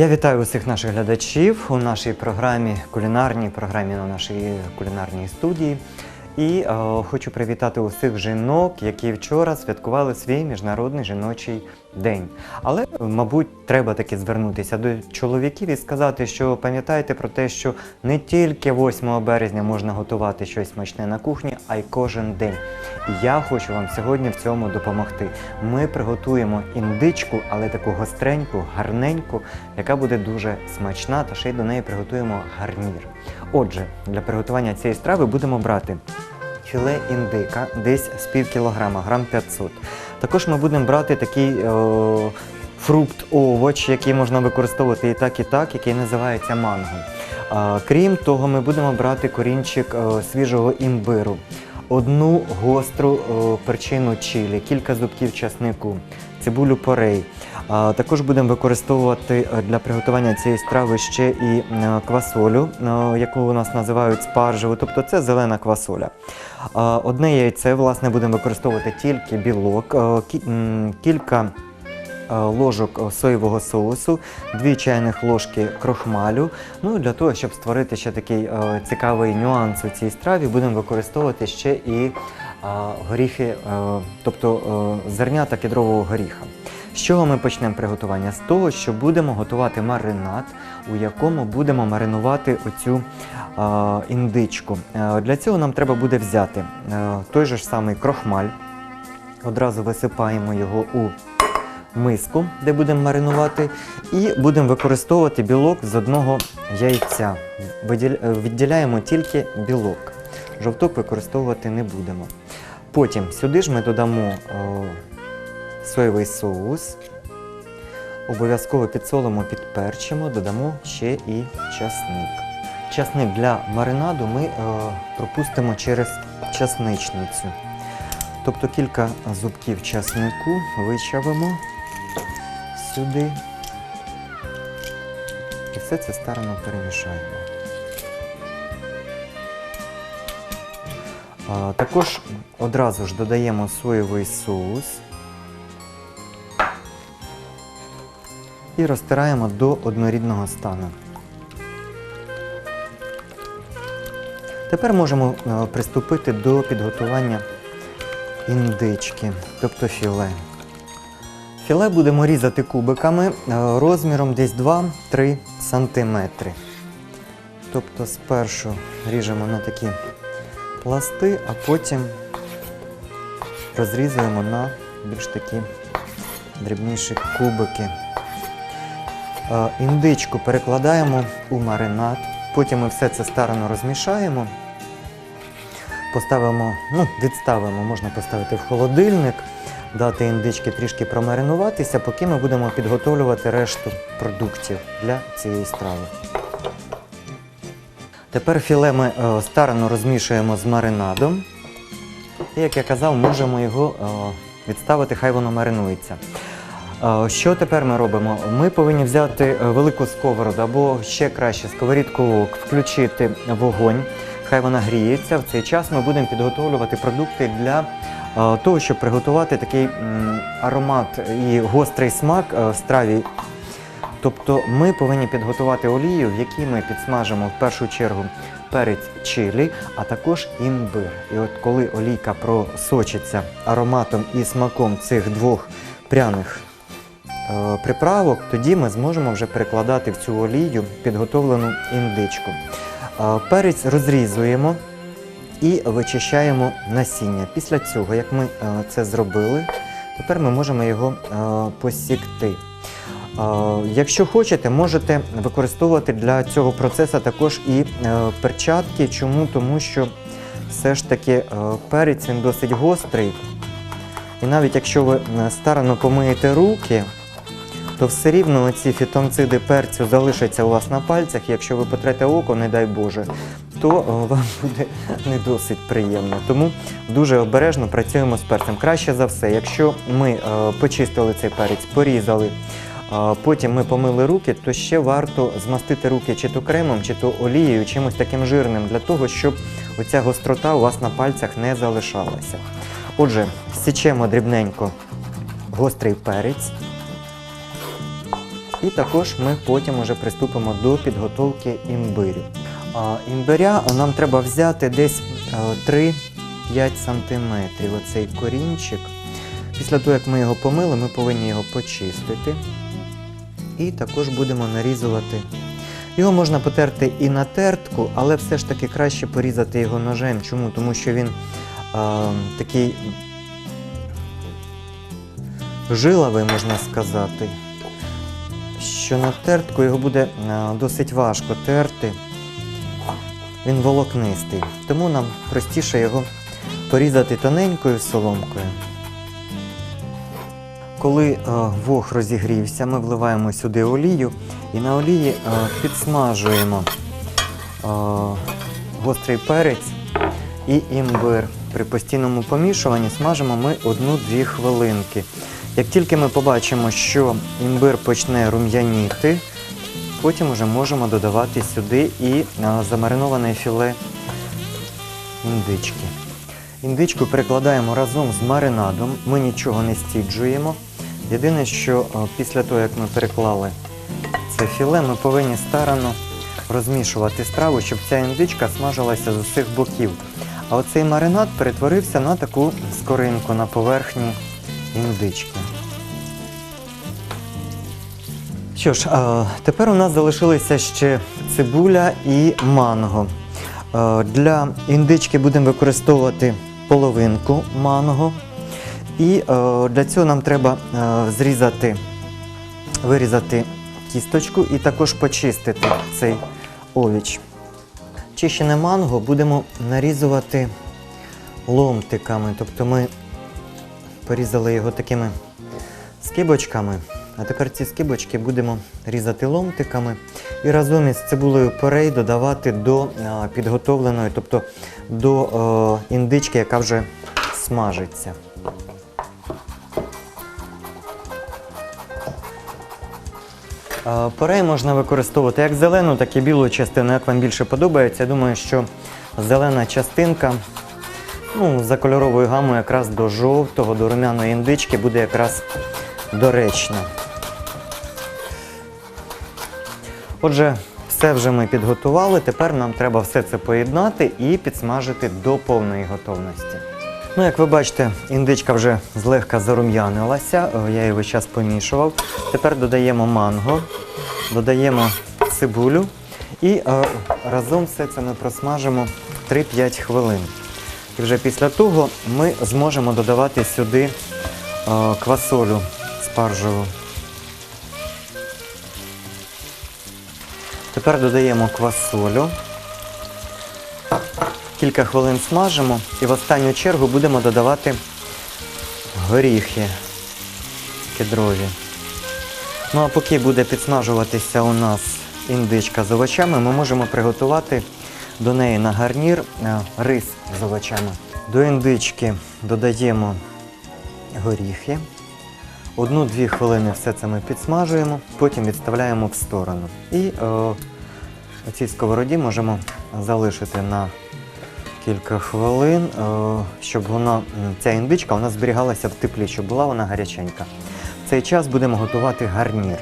Я вітаю усіх наших глядачів у нашій програмі кулінарній, програмі на нашій кулінарній студії. І е, хочу привітати усіх жінок, які вчора святкували свій міжнародний жіночий день. Але, мабуть, треба таки звернутися до чоловіків і сказати, що пам'ятайте про те, що не тільки 8 березня можна готувати щось смачне на кухні, а й кожен день. І я хочу вам сьогодні в цьому допомогти. Ми приготуємо індичку, але таку гостреньку, гарненьку, яка буде дуже смачна, та ще й до неї приготуємо гарнір. Отже, для приготування цієї страви будемо брати філе індика, десь з пів кілограма, грам 500. Також ми будемо брати такий е, фрукт, овоч, який можна використовувати і так, і так, який називається манго. Крім того, ми будемо брати корінчик е, свіжого імбиру, одну гостру е, перчину чилі, кілька зубків часнику, цибулю порей. Також будемо використовувати е, для приготування цієї страви ще і е, квасолю, е, яку у нас називають спаржеву, тобто це зелена квасоля. Одне яйце, власне, будемо використовувати тільки білок, кілька ложок соєвого соусу, 2 чайних ложки крохмалю. Ну для того, щоб створити ще такий цікавий нюанс у цій страві, будемо використовувати ще і горіхи, тобто зернята кедрового горіха. З чого ми почнемо приготування? З того, що будемо готувати маринад, у якому будемо маринувати оцю е, індичку. Е, для цього нам треба буде взяти е, той же ж самий крохмаль. Одразу висипаємо його у миску, де будемо маринувати, і будемо використовувати білок з одного яйця. Е, Відділяємо тільки білок. Жовток використовувати не будемо. Потім сюди ж ми додамо е, соєвий соус. Обов'язково підсолимо, підперчимо, додамо ще і часник. Часник для маринаду ми е, пропустимо через часничницю. Тобто кілька зубків часнику вичавимо сюди. І все це старано перемішаємо. А, також одразу ж додаємо соєвий соус і розтираємо до однорідного стану. Тепер можемо е, приступити до підготування індички, тобто філе. Філе будемо різати кубиками е, розміром десь 2-3 см. Тобто спершу ріжемо на такі пласти, а потім розрізуємо на більш такі дрібніші кубики. Індичку перекладаємо у маринад, потім ми все це старано розмішаємо. Поставимо, ну, відставимо, можна поставити в холодильник, дати індички трішки промаринуватися, поки ми будемо підготовлювати решту продуктів для цієї страви. Тепер філе ми е, старано розмішуємо з маринадом. І, як я казав, можемо його е, відставити, хай воно маринується. Що тепер ми робимо? Ми повинні взяти е, велику сковороду або ще краще сковорідку вок, включити вогонь, хай вона гріється. В цей час ми будемо підготовлювати продукти для е, того, щоб приготувати такий аромат і гострий смак е, в страві. Тобто ми повинні підготувати олію, в якій ми підсмажимо в першу чергу перець чилі, а також імбир. І от коли олійка просочиться ароматом і смаком цих двох пряних приправок, тоді ми зможемо вже перекладати в цю олію підготовлену індичку. Е, перець розрізуємо і вичищаємо насіння. Після цього, як ми е, це зробили, тепер ми можемо його е, посікти. Е, Якщо хочете, можете використовувати для цього процесу також і е, перчатки. Чому? Тому що все ж таки е, перець він досить гострий. І навіть якщо ви е, старано помиєте руки, то все рівно ці фітонциди перцю залишаться у вас на пальцях. Якщо ви потрете око, не дай Боже, то е, вам буде не досить приємно. Тому дуже обережно працюємо з перцем. Краще за все, якщо ми е, почистили цей перець, порізали. а Потім ми помили руки, то ще варто змастити руки чи то кремом, чи то олією, чимось таким жирним, для того, щоб оця гострота у вас на пальцях не залишалася. Отже, січемо дрібненько гострий перець. І також ми потім уже приступимо до підготовки імбирю. Імбиря нам треба взяти десь е, 3-5 см. Оцей корінчик. Після того, як ми його помили, ми повинні його почистити. І також будемо нарізувати. Його можна потерти і на тертку, але все ж таки краще порізати його ножем. Чому? Тому що він а, такий жиловий, можна сказати. Що на тертку його буде досить важко терти. Він волокнистий. Тому нам простіше його порізати тоненькою соломкою. Коли е, вог розігрівся, ми вливаємо сюди олію і на олії е, підсмажуємо е, гострий перець і імбир. При постійному помішуванні смажимо ми 1-2 хвилинки. Як тільки ми побачимо, що імбир почне рум'яніти, потім вже можемо додавати сюди і е, замариноване філе індички. Індичку перекладаємо разом з маринадом, ми нічого не стіджуємо. Єдине, що е, після того, як ми переклали це філе, ми повинні старанно розмішувати страву, щоб ця індичка смажилася з усіх боків. А оцей маринад перетворився на таку скоринку на поверхні індички. Що ж, тепер у нас залишилися ще цибуля і манго. Для індички будемо використовувати половинку манго. І для цього нам треба зрізати, вирізати кісточку і також почистити цей овіч. Чищене манго будемо нарізувати ломтиками. Тобто ми порізали його такими скибочками. А тепер ці скибочки будемо різати ломтиками і разом із цибулею порей додавати до підготовленої, тобто до індички, яка вже смажиться. Порей можна використовувати як зелену, так і білу частину, як вам більше подобається. Я думаю, що зелена частинка ну, за кольоровою гамою якраз до жовтого, до румяної індички буде якраз доречна. Отже, все вже ми підготували. Тепер нам треба все це поєднати і підсмажити до повної готовності. Ну, як ви бачите, індичка вже злегка зарум'янилася, е, я її весь час помішував. Тепер додаємо манго, додаємо цибулю і е, разом все це ми просмажимо 3-5 хвилин. І вже після того ми зможемо додавати сюди е, квасолю спаржеву. Тепер додаємо квасолю. Кілька хвилин смажимо і в останню чергу будемо додавати горіхи кедрові. Ну а поки буде підсмажуватися у нас індичка з овочами, ми можемо приготувати до неї на гарнір е, рис з овочами. До індички додаємо горіхи. Одну-дві хвилини все це ми підсмажуємо, потім відставляємо в сторону. І е, у сковороді можемо залишити на кілька хвилин, е, щоб вона, ця індичка нас зберігалася в теплі, щоб була вона гаряченька. В цей час будемо готувати гарнір.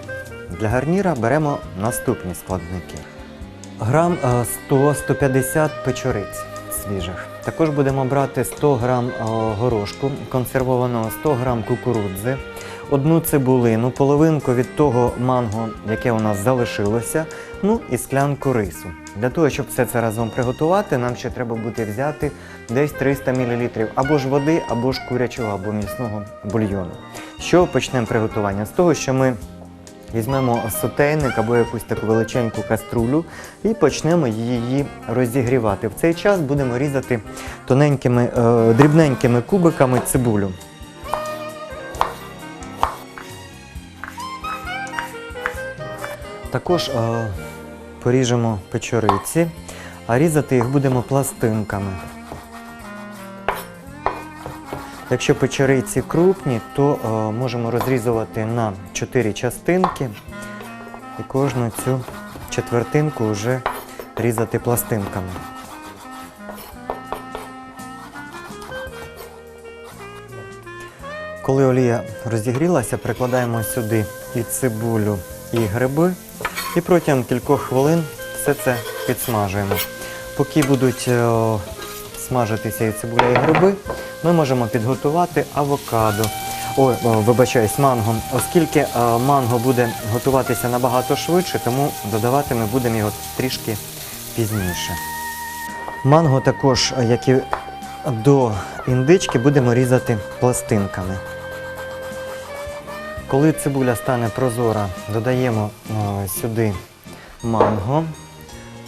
Для гарніра беремо наступні складники. Грам е, 100-150 печориць свіжих. Також будемо брати 100 грам е, горошку консервованого, 100 грам кукурудзи, одну цибулину, половинку від того манго, яке у нас залишилося, ну і склянку рису. Для того, щоб все це разом приготувати, нам ще треба буде взяти десь 300 мл або ж води, або ж курячого, або м'ясного бульйону. Що почнемо приготування? З того, що ми Візьмемо сотейник або якусь таку величеньку каструлю і почнемо її розігрівати. В цей час будемо різати тоненькими, е, дрібненькими кубиками цибулю. Також е, поріжемо печориці, а різати їх будемо пластинками. Якщо печериці крупні, то е, можемо розрізувати на 4 частинки і кожну цю четвертинку вже різати пластинками. Коли олія розігрілася, прикладаємо сюди і цибулю, і гриби. І протягом кількох хвилин все це підсмажуємо. Поки будуть е, смажитися і цибуля і гриби, ми можемо підготувати авокадо. Ой, о, вибачаюсь, манго. Оскільки е, манго буде готуватися набагато швидше, тому додавати ми будемо його трішки пізніше. Манго також, е, як і до індички, будемо різати пластинками. Коли цибуля стане прозора, додаємо е, сюди манго,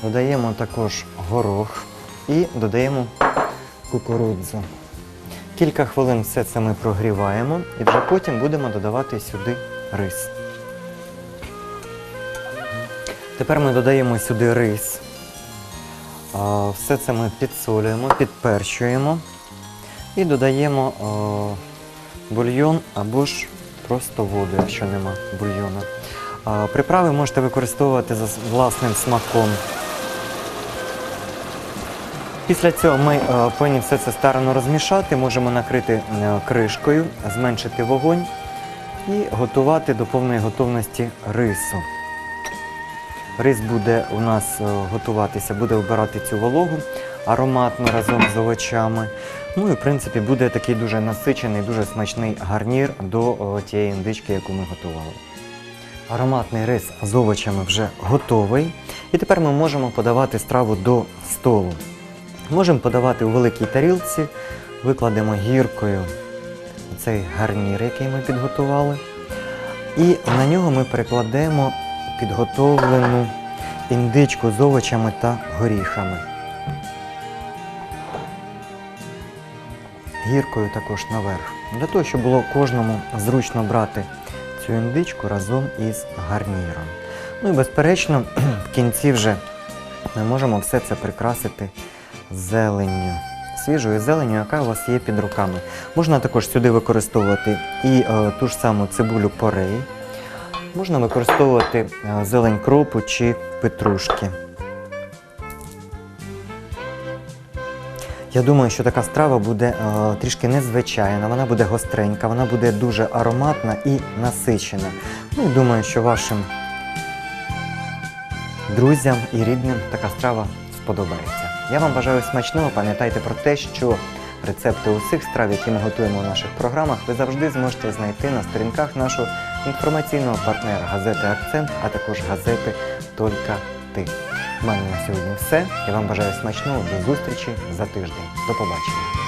додаємо також горох і додаємо кукурудзу. Кілька хвилин все це ми прогріваємо і вже потім будемо додавати сюди рис. Тепер ми додаємо сюди рис. Все це ми підсолюємо, підперчуємо і додаємо бульйон або ж просто воду, якщо нема бульйону. А, Приправи можете використовувати за власним смаком. Після цього ми е, повинні все це старано розмішати, можемо накрити е, кришкою, зменшити вогонь і готувати до повної готовності рису. Рис буде у нас е, готуватися, буде вбирати цю вологу ароматно разом з овочами. Ну і в принципі буде такий дуже насичений, дуже смачний гарнір до тієї індички, яку ми готували. Ароматний рис з овочами вже готовий. І тепер ми можемо подавати страву до столу. Можемо подавати у великій тарілці, викладемо гіркою цей гарнір, який ми підготували. І на нього ми перекладемо підготовлену індичку з овочами та горіхами. Гіркою також наверх. Для того, щоб було кожному зручно брати цю індичку разом із гарніром. Ну і безперечно, в кінці вже ми можемо все це прикрасити зеленню. Свіжою зеленню, яка у вас є під руками. Можна також сюди використовувати і е, ту ж саму цибулю порей. Можна використовувати е, зелень кропу чи петрушки. Я думаю, що така страва буде е, трішки незвичайна, вона буде гостренька, вона буде дуже ароматна і насичена. Ну і думаю, що вашим друзям і рідним така страва сподобається. Я вам бажаю смачного. Пам'ятайте про те, що рецепти усіх страв, які ми готуємо у наших програмах, ви завжди зможете знайти на сторінках нашого інформаційного партнера газети Акцент, а також газети «Только ти. У мене на сьогодні все. Я вам бажаю смачного. До зустрічі за тиждень. До побачення.